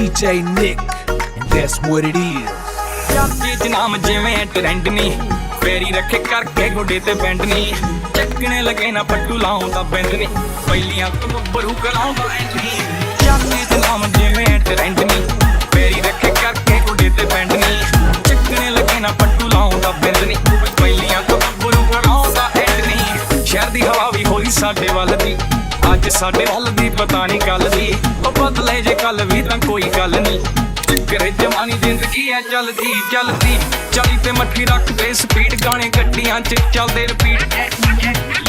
DJ Nick, and that's what it is. ਚਾਚੇ ਚ ਨਾਮ ਜਿਵੇਂ ਟ੍ਰੈਂਡ ਨਹੀਂ ਫੇਰੀ ਰੱਖੇ ਕਰਕੇ ਗੋਡੇ ਤੇ ਬੈਂਡ ਨਹੀਂ ਚੱਕਣੇ ਲਗੇ ਨਾ ਪੱਟੂ ਲਾਉਂਦਾ ਬੈਂਡ ਨਹੀਂ ਪਹਿਲੀਆਂ ਤੋਂ ਬੱਬਰੂ ਕਰਾਉਂਦਾ ਐਂਡ ਨਹੀਂ ਚਾਚੇ ਚ ਨਾਮ ਜਿਵੇਂ ਟ੍ਰੈਂਡ ਨਹੀਂ ਫੇਰੀ ਰੱਖੇ ਕਰਕੇ ਗੋਡੇ ਤੇ ਬੈਂਡ ਨਹੀਂ ਚੱਕਣੇ ਲਗੇ ਨਾ ਪੱਟੂ ਲਾਉਂਦਾ ਬੈਂਡ ਨਹੀਂ ਪਹਿਲੀਆਂ ਤੋਂ ਬੱਬਰੂ ਕਰਾਉਂਦਾ ਐਂਡ ਨਹੀਂ ਸ਼ਹਿਰ ਦੀ ਹਵਾ ਵੀ ਹੋਈ ਸਾਡੇ ਵੱਲ ਦੀ ਅੱਜ ਸਾਡੇ ਵੱਲ ਦੀ ਪਤਾ ਨਹੀਂ ਕੱਲ ਦੀ। ਉਹ ਬਦਲੇ ਜੇ ਕੱਲ ਵੀ ਤਾਂ ਕੋਈ ਗੱਲ ਨਹੀਂ ਚੱਕਰੇ ਜਵਾਨੀ ਜ਼ਿੰਦਗੀ ਐ, ਚੱਲਦੀ ਚੱਲਦੀ। ਚਾਲੀ ਤੇ ਮੱਠੀ ਰੱਖਦੇ ਸਪੀਡ ਗਾਣੇ ਗੱਡੀਆਂ 'ਚ ਚੱਲਦੇ ਰਿਪੀਟ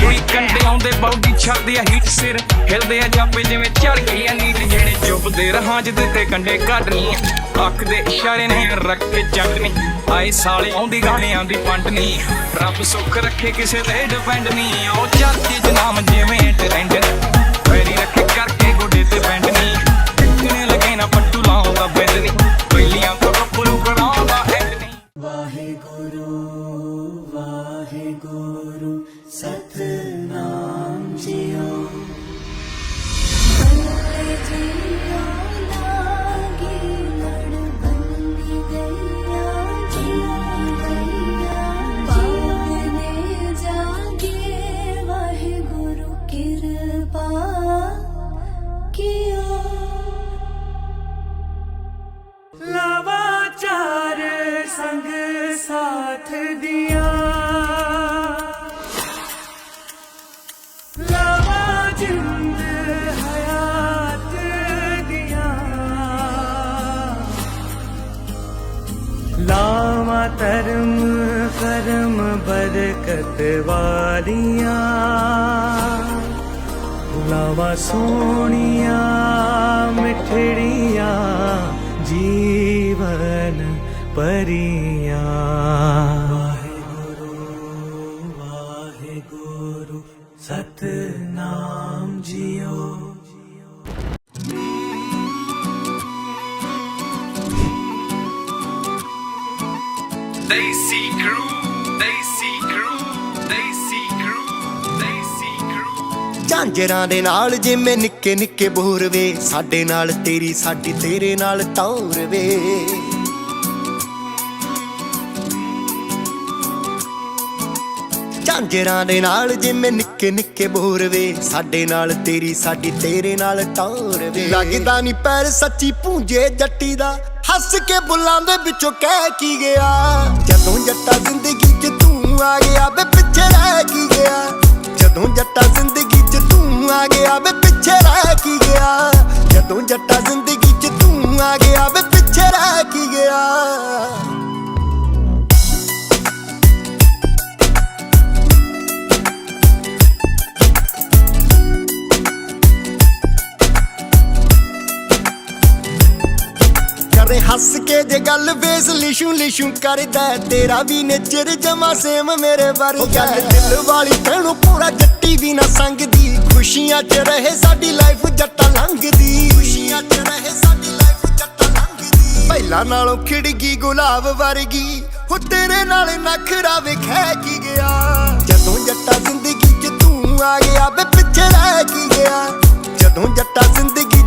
ਕੋਈ ਕੰਡੇ ਆਉਂਦੇ ਬੌਡੀ ਛੱਡਦੇ ਆ ਹੀਟ ਸਿਰ। ਹਿਲਦੇ ਆ ਜਾਪੇ ਜਿਵੇਂ ਚੜ ਗਈ ਆ ਨੀਟ ਜਿਹੜੇ ਚੁੱਪਦੇ ਰਹਾਂ ਜਿੱਦੇ ਤੇ ਕੰਡੇ ਕੱਢਣੀ ਅੱਖ ਦੇ ਇਸ਼ਾਰੇ ਨੇ ਰੱਖ ਕੇ ਚੱਟਣੀ ਆਏ ਸਾਲੇ ਆਉਂਦੀ, ਗਾਣਿਆਂ ਦੀ ਪੰਡ ਰੱਬ ਸੁੱਖ ਰੱਖੇ, ਕਿਸੇ ਤੇ ਡਿਪੈਂਡ ਨਹੀਂ ਉਹ ਚਾਚੇ ਜਨਾਮ ਜਿਵੇਂ ਟ੍ਰੈਂਡ ਧਰਮ ਕਰਮ ਬਰਕਤ ਵਾਲੀਆਂ ਲਾਵਾ ਸੋਹਣੀਆਂ ਮਿਠੜੀਆਂ ਜੀਵਨ ਪਰੀਆਂ ਵਾਹਿਗੁਰੂ ਵਾਹਿਗੁਰੂ ਸਤਨਾਮ ਜੀਓ They see crew, they see crew, they see crew, they see crew. ਝਾਂਜਰਾਂ ਦੇ ਨਾਲ ਜਿਵੇਂ ਨਿੱਕੇ ਨਿੱਕੇ ਬੋਰ ਵੇ ਸਾਡੇ ਨਾਲ ਤੇਰੀ ਸਾਡੀ ਤੇਰੇ ਨਾਲ ਟੌਰ ਵੇ ਝਾਂਜਰਾਂ ਦੇ ਨਾਲ ਜਿਵੇਂ ਨਿੱਕੇ ਨਿੱਕੇ ਬੋਰ ਵੇ ਸਾਡੇ ਨਾਲ ਤੇਰੀ ਸਾਡੀ ਤੇਰੇ ਨਾਲ ਟੌਰ ਵੇ ਲੱਗਦਾ ਨਹੀਂ ਪੈਰ ਸੱਚੀ ਪੂੰਜੇ ਜੱਟੀ ਦਾ ਹੱਸ ਕੇ ਬੁੱਲਾਂ ਦੇ ਵਿੱਚੋਂ ਕਹਿ ਕੀ ਗਿਆ? ਜਦੋਂ ਜੱਟਾ ਜ਼ਿੰਦਗੀ 'ਚ ਤੂੰ ਆ ਗਿਆ ਵੇ ਪਿੱਛੇ ਰਹਿ ਕੀ ਗਿਆ? ਜਦੋਂ ਜੱਟਾ ਜ਼ਿੰਦਗੀ 'ਚ ਤੂੰ ਆ ਗਿਆ ਵੇ ਪਿੱਛੇ ਰਹਿ ਕੀ ਗਿਆ? ਜਦੋਂ ਜੱਟਾ ਕਰੇ ਹੱਸ ਕੇ ਜੇ ਗੱਲ ਵੇਸ ਲਿਸ਼ੂ ਲਿਸ਼ੂ ਕਰਦਾ ਤੇਰਾ ਵੀ ਨੇਚਰ ਜਮਾ ਸੇਮ ਮੇਰੇ ਵਰਗਾ। ਦਿਲ ਵਾਲੀ ਤੈਨੂੰ ਪੂਰਾ ਜੱਟੀ ਵੀ ਨਾ ਸੰਗਦੀ। ਖੁਸ਼ੀਆਂ 'ਚ ਰਹੇ ਸਾਡੀ ਲਾਈਫ ਜੱਟਾ ਲੰਘਦੀ। ਖੁਸ਼ੀਆਂ 'ਚ ਰਹੇ ਸਾਡੀ ਲਾਈਫ ਜੱਟਾ ਲੰਘਦੀ। ਪਹਿਲਾਂ ਨਾਲੋਂ ਖਿੜ ਗਈ ਗੁਲਾਬ ਵਰਗੀ। ਹੋ ਤੇਰੇ ਨਾਲ ਨਖਰਾ ਵੇਖੈ ਕੀ ਗਿਆ। ਜਦੋਂ ਜੱਟਾ ਜ਼ਿੰਦਗੀ 'ਚ ਤੂੰ ਆ ਗਿਆ ਵੇ ਪਿੱਛੇ ਰਹਿ ਕੀ ਗਿਆ। ਜਦੋਂ ਜੱਟਾ ਜ਼ਿੰਦਗੀ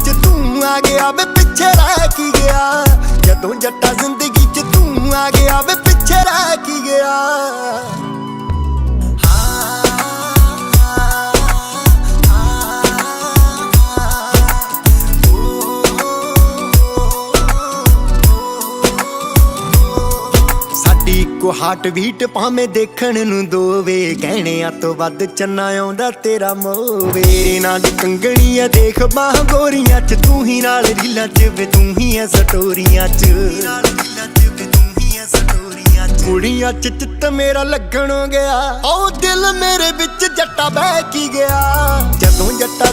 ਆ ਗਿਆ ਵੇ ਪਿੱਛੇ ਰਹਿ ਕੀ ਗਿਆ? ਜਦੋਂ ਜੱਟਾ ਜ਼ਿੰਦਗੀ 'ਚ ਤੂੰ ਆ ਗਿਆ ਵੇ ਪਿੱਛੇ ਰਹਿ ਕੀ ਗਿਆ? ਸਾਡੀ ਹਾਰਟ ਬੀਟ ਭਾਵੇਂ ਦੇਖਣ ਨੂੰ ਦੋਵੇ। ਕਹਿਣਿਆਂ ਤੋਂ ਵੱਧ ਚੰਨਾ ਆਉਂਦਾ ਤੇਰਾ ਮੋਵੇ। ਨਾਲ ਕੰਗਣੀ ਆ ਦੇਖ ਬਾਹ ਗੋਰੀਆਂ ਚ। ਤੂੰ ਹੀ ਨਾਲ ਰੀਲਾਂ ਚ ਵੇ, ਤੂੰ ਹੀ ਐ ਸਟੋਰੀਆਂ ਚ। ਕੁੜੀਆਂ ਚ ਚਿੱਤ ਮੇਰਾ ਲੱਗਣ ਗਿਆ। ਉਹ ਦਿਲ ਮੇਰੇ ਵਿੱਚ ਜੱਟਾ ਬਹਿ ਕੀ ਗਿਆ। ਜਦੋਂ ਜੱਟਾ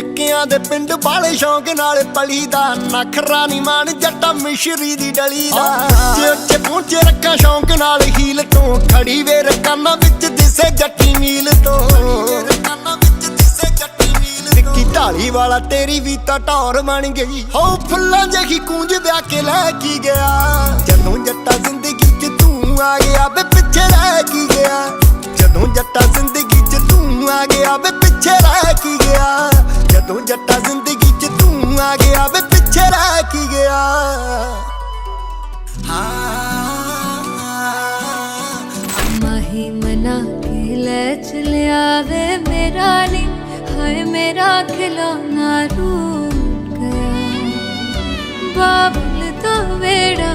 ਪੇਕਿਆਂ ਦੇ ਪਿੰਡ ਵਾਲੇ ਸ਼ੌਂਕ ਨਾਲ ਪਲੀ ਦਾ, ਨਖਰਾ ਨੀ ਮਾਨ ਜੱਟਾ ਮਿਸ਼ਰੀ ਦੀ ਡਲੀ ਦਾ। ਜੇ ਉੱਚੇ ਪਹੁੰਚੇ ਰੱਖਾਂ ਸ਼ੌਂਕ ਨਾਲ ਹੀਲ ਤੋਂ, ਖੜੀ ਵੇ ਰਕਾਨਾ ਵਿੱਚ ਦਿਸੇ ਜੱਟੀ ਮੀਲ ਤੋਂ। ਵਿੱਕੀ ਢਾਲੀ ਵਾਲਾ ਤੇਰੀ ਵੀ ਤਾਂ ਟੌਰ ਬਣ ਗਈ। ਹੋ ਫੁੱਲਾਂ ਜਿਹੀ ਕੂੰਜ ਵਿਆਹ ਕੇ ਲੈ ਕੀ ਗਿਆ? ਜਦੋਂ ਜੱਟਾ ਜ਼ਿੰਦਗੀ 'ਚ ਤੂੰ ਆ ਗਿਆ ਬੇ ਪਿੱਛੇ ਰਹਿ ਕੀ ਗਿਆ? ਜਦੋਂ ਜੱਟਾ ਜ਼ਿੰਦਗੀ 'ਚ ਤੂੰ ਆ ਗਿਆ ਬੇ ਪਿੱਛੇ ਰਹਿ ਕੀ ਗਿਆ? ਲੈ ਵੇ ਮੇਰਾ ਨੀ ਹਾਏ ਮੇਰਾ ਖਿਲੌਣਾ ਰੂਟ ਗਿਆ। ਬਾਬਲ ਤੋਂ ਵੇੜਾ